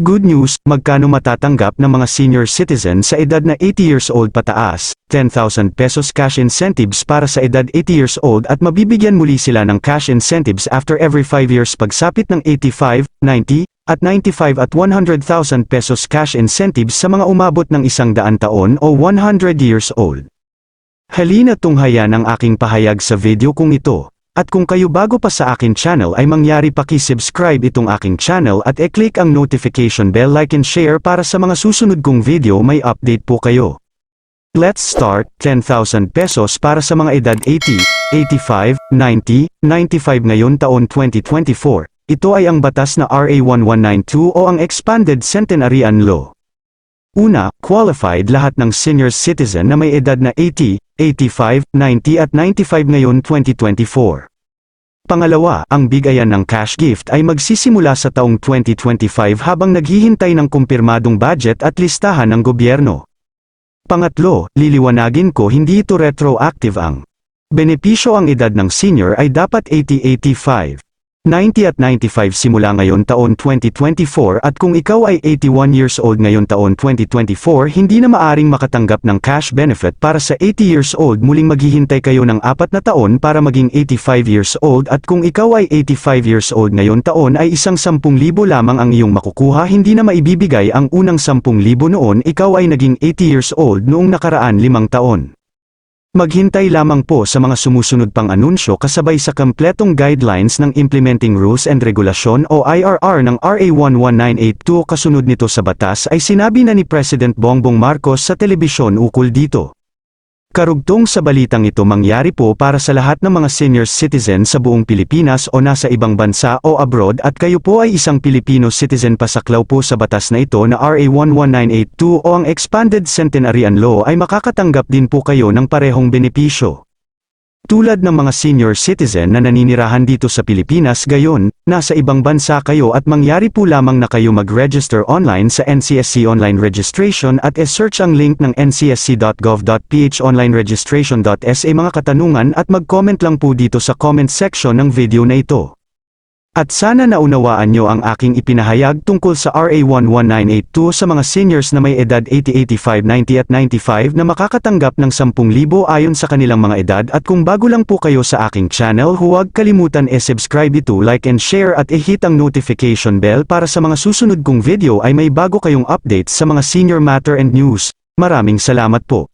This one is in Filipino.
Good news, magkano matatanggap ng mga senior citizen sa edad na 80 years old pataas, 10,000 pesos cash incentives para sa edad 80 years old at mabibigyan muli sila ng cash incentives after every 5 years pagsapit ng 85, 90, at 95 at 100,000 pesos cash incentives sa mga umabot ng isang daan taon o 100 years old. Halina tunghayan ang aking pahayag sa video kung ito. At kung kayo bago pa sa akin channel ay mangyari paki-subscribe itong aking channel at e-click ang notification bell like and share para sa mga susunod kong video may update po kayo. Let's start, 10,000 pesos para sa mga edad 80, 85, 90, 95 ngayon taon 2024. Ito ay ang batas na RA 1192 o ang Expanded Centenarian Law. Una, qualified lahat ng senior citizen na may edad na 80, 85, 90 at 95 ngayon 2024. Pangalawa, ang bigayan ng cash gift ay magsisimula sa taong 2025 habang naghihintay ng kumpirmadong budget at listahan ng gobyerno. Pangatlo, liliwanagin ko hindi ito retroactive ang benepisyo ang edad ng senior ay dapat 80-85. 90 at 95 simula ngayon taon 2024 at kung ikaw ay 81 years old ngayon taon 2024 hindi na maaring makatanggap ng cash benefit para sa 80 years old muling maghihintay kayo ng apat na taon para maging 85 years old at kung ikaw ay 85 years old ngayon taon ay isang 10,000 lamang ang iyong makukuha hindi na maibibigay ang unang 10,000 noon ikaw ay naging 80 years old noong nakaraan limang taon. Maghintay lamang po sa mga sumusunod pang anunsyo kasabay sa kompletong guidelines ng Implementing Rules and Regulation o IRR ng RA 11982 kasunod nito sa batas ay sinabi na ni President Bongbong Marcos sa telebisyon ukol dito. Karugtong sa balitang ito mangyari po para sa lahat ng mga senior citizen sa buong Pilipinas o nasa ibang bansa o abroad at kayo po ay isang Filipino citizen pasaklaw po sa batas na ito na RA 11982 o ang Expanded Centenarian Law ay makakatanggap din po kayo ng parehong benepisyo. Tulad ng mga senior citizen na naninirahan dito sa Pilipinas gayon, nasa ibang bansa kayo at mangyari po lamang na kayo mag-register online sa NCSC Online Registration at e-search ang link ng ncsc.gov.ph onlineregistration.sa mga katanungan at mag-comment lang po dito sa comment section ng video na ito. At sana naunawaan nyo ang aking ipinahayag tungkol sa RA 11982 sa mga seniors na may edad 80, 85, 90 at 95 na makakatanggap ng 10,000 ayon sa kanilang mga edad at kung bago lang po kayo sa aking channel huwag kalimutan e-subscribe ito like and share at i-hit ang notification bell para sa mga susunod kong video ay may bago kayong updates sa mga senior matter and news. Maraming salamat po.